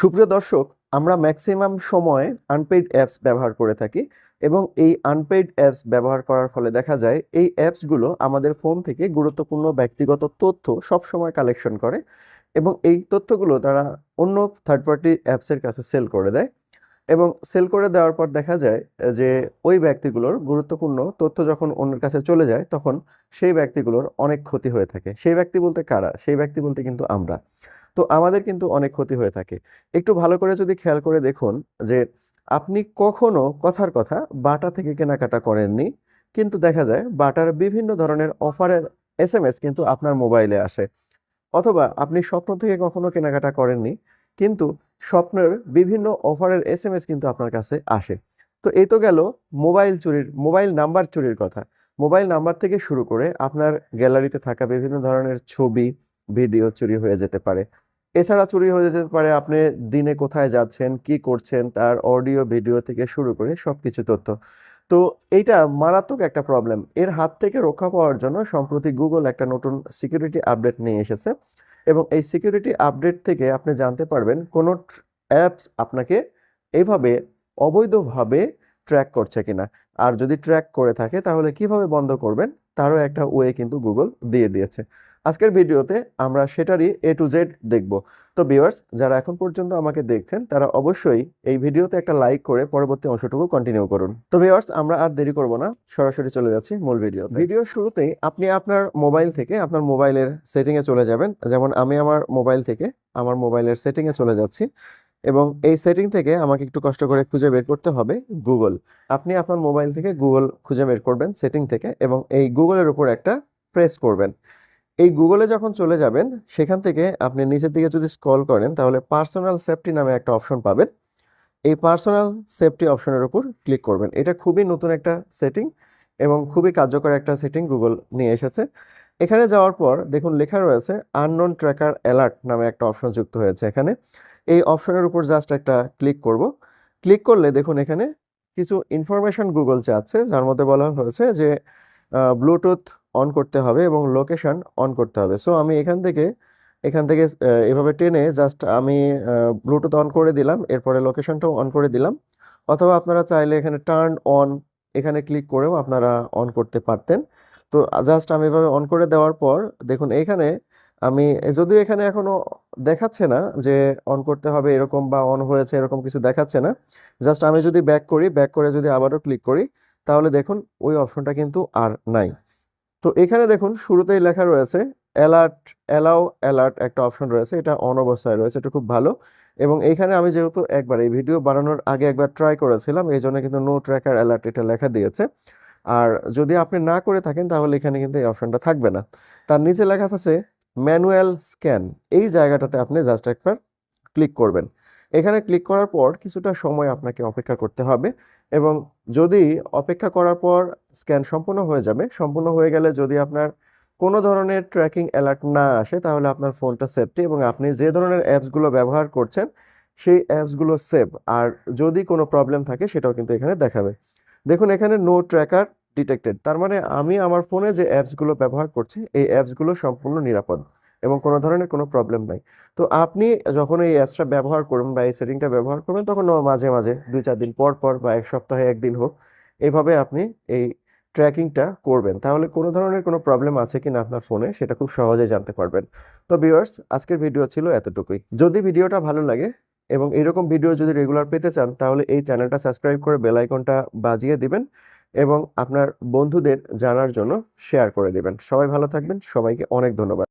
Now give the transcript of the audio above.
সুপ্রিয় দর্শক, আমরা ম্যাক্সিমাম সময় আনপেইড অ্যাপস ব্যবহার করে থাকি এবং এই আনপেইড অ্যাপস ব্যবহার করার ফলে দেখা যায় এই অ্যাপসগুলো আমাদের ফোন থেকে গুরুত্বপূর্ণ ব্যক্তিগত তথ্য সবসময় কালেকশন করে এবং এই তথ্যগুলো তারা অন্য থার্ড পার্টি অ্যাপসের কাছে সেল করে দেয় এবং সেল করে দেওয়ার পর দেখা যায় যে ওই ব্যক্তিগুলোর গুরুত্বপূর্ণ তথ্য যখন অন্যের কাছে চলে যায় তখন সেই ব্যক্তিগুলোর অনেক ক্ষতি হয়ে থাকে। সেই ব্যক্তি বলতে কারা? সেই ব্যক্তি বলতে কিন্তু আমরা। তো আমাদের কিন্তু অনেক ক্ষতি হয়ে থাকে। একটু ভালো করে যদি খেয়াল করে দেখুন যে, আপনি কখনো কথার কথা বাটা থেকে কেনাকাটা করেননি, কিন্তু দেখা যায় বাটার বিভিন্ন ধরনের অফারের এসএমএস কিন্তু আপনার মোবাইলে আসে। অথবা আপনি স্বপ্ন থেকে কখনো কেনাকাটা করেননি, কিন্তু স্বপ্নের বিভিন্ন অফারের এসএমএস কিন্তু আপনার কাছে আসে। তো এই তো গেল মোবাইল চুরির, মোবাইল নাম্বার চুরির কথা। মোবাইল নাম্বার থেকে শুরু করে আপনার গ্যালারিতে থাকা বিভিন্ন ধরনের ছবি ভিডিও চুরি হয়ে যেতে পারে। এছাড়া চুরি হয়ে যেতে পারে, আপনি দিনে কোথায় যাচ্ছেন, কি করছেন, তার অডিও, ভিডিও থেকে শুরু করে সব কিছু তথ্য। তো এইটা মারাত্মক একটা প্রবলেম এর হাত থেকে রক্ষা পাওয়ার জন্য সম্প্রতি গুগল একটা নতুন সিকিউরিটি আপডেট নিয়ে এসেছে এবং এই সিকিউরিটি আপডেট থেকে আপনি জানতে পারবেন কোনো অ্যাপস আপনাকে এইভাবে অবৈধভাবে ট্র্যাক করছে কিনা। আর যদি ট্র্যাক করে থাকে, তাহলে কীভাবে বন্ধ করবেন, তারও একটা ওয়ে কিন্তু গুগল দিয়ে দিয়েছে। আজকের ভিডিওতে আমরা সেটারই এ টু জেড দেখব। তো ভিউয়ার্স, যারা এখন পর্যন্ত আমাকে দেখছেন, তারা অবশ্যই এই ভিডিওতে একটা লাইক করে পরবর্তী অংশটুকু কন্টিনিউ করুন। তো ভিউয়ার্স, আমরা আর দেরি করব না, সরাসরি চলে যাচ্ছি মূল ভিডিও ভিডিওর শুরুতেই আপনি আপনার মোবাইল থেকে আপনার মোবাইলের সেটিংয়ে চলে যাবেন। যেমন আমি আমার মোবাইল থেকে আমার মোবাইলের সেটিংয়ে চলে যাচ্ছি এবং এই সেটিং থেকে আমাকে একটু কষ্ট করে খুঁজে বের করতে হবে গুগল আপনি আপনার মোবাইল থেকে গুগল খুঁজে বের করবেন সেটিং থেকে এবং এই গুগলের উপর একটা প্রেস করবেন। এই গুগলে যখন চলে যাবেন, সেখান থেকে আপনি নিচের দিকে যদি স্ক্রল করেন, তাহলে পার্সোনাল সেফটি নামে একটা অপশন পাবেন। এই পার্সোনাল সেফটি অপশনের উপর ক্লিক করবেন। এটা খুবই নতুন একটা সেটিং এবং খুবই কার্যকর একটা সেটিং গুগল নিয়ে এসেছে। এখানে যাওয়ার পর দেখুন লেখা রয়েছে আননোন ট্র্যাকার অ্যালার্ট নামে একটা অপশন যুক্ত হয়েছে এখানে। এই অপশনের উপর জাস্ট একটা ক্লিক করব। ক্লিক করলে দেখুন এখানে কিছু ইনফরমেশন গুগল চাচ্ছে, যার মধ্যে বলা হয়েছে যে ব্লুটুথ অন করতে হবে এবং লোকেশন অন করতে হবে। সো আমি এখান থেকে এখান থেকে এভাবে টেনে জাস্ট আমি ব্লুটুথ অন করে দিলাম, এরপরে লোকেশনটাও অন করে দিলাম। অথবা আপনারা চাইলে এখানে টার্ন অন এখানে ক্লিক করেও আপনারা অন করতে পারতেন। তো জাস্ট আমি এভাবে অন করে দেওয়ার পর, দেখুন এখানে আমি, যদিও এখানে এখনও দেখাচ্ছে না যে অন করতে হবে এরকম বা অন হয়েছে এরকম কিছু দেখাচ্ছে না। জাস্ট আমি যদি ব্যাক করি ব্যাক করে যদি আবারও ক্লিক করি, তাহলে দেখুন ওই অপশনটা কিন্তু আর নাই। তো এখানে দেখুন, শুরুতেই লেখা রয়েছে অ্যালার্ট অ্যালাও অ্যালার্ট একটা অপশন রয়েছে, এটা অন অবস্থায় রয়েছে, এটা খুব ভালো। এবং এইখানে আমি যেহেতু একবার এই ভিডিও বানানোর আগে একবার ট্রাই করেছিলাম, এই জন্য কিন্তু নো ট্র্যাকার অ্যালার্ট এটা লেখা দিয়েছে। আর যদি আপনি না করে থাকেন, তাহলে এখানে কিন্তু এই অপশনটা থাকবে না। তার নিচে লেখা আছে ম্যানুয়াল স্ক্যান এই জায়গাটাতে আপনি জাস্ট একবার ক্লিক করবেন। এখানে ক্লিক করার পর কিছুটা সময় আপনাকে অপেক্ষা করতে হবে এবং যদি অপেক্ষা করার পর স্ক্যান সম্পূর্ণ হয়ে যাবে, সম্পূর্ণ হয়ে গেলে যদি আপনার কোনো ধরনের ট্র্যাকিং অ্যালার্ট না আসে, তাহলে আপনার ফোনটা সেফটি এবং আপনি যে ধরনের অ্যাপসগুলো ব্যবহার করছেন, সেই অ্যাপসগুলো সেভ আর যদি কোনো প্রবলেম থাকে, সেটাও কিন্তু এখানে দেখাবে। দেখুন, এখানে নো ট্র্যাকার ডিটেক্টেড তার মানে আমি আমার ফোনে যে অ্যাপসগুলো ব্যবহার করছি, এই অ্যাপসগুলো সম্পূর্ণ নিরাপদ। এবং কোনো ধরনের কোনো প্রবলেম নাই। তো আপনি যখন এই অ্যাপসটা ব্যবহার করবেন বা এই সেটিংটা ব্যবহার করবেন, তখন মাঝে মাঝে দুই, চার দিন পর পর বা এক সপ্তাহে একদিন হোক, এভাবে আপনি এই ট্র্যাকিংটা করবেন। তাহলে কোনো ধরনের কোনো প্রবলেম আছে কি না আপনার ফোনে সেটা খুব সহজে জানতে পারবেন। তো ভিউয়ার্স আজকের ভিডিও ছিল এতটুকুই। যদি ভিডিওটা ভালো লাগে এবং এরকম ভিডিও যদি রেগুলার পেতে চান, তাহলে এই চ্যানেলটা সাবস্ক্রাইব করে বেল আইকনটা বাজিয়ে দিবেন এবং আপনার বন্ধুদের জানার জন্য শেয়ার করে দিবেন। সবাই ভালো থাকবেন, সবাইকে অনেক ধন্যবাদ।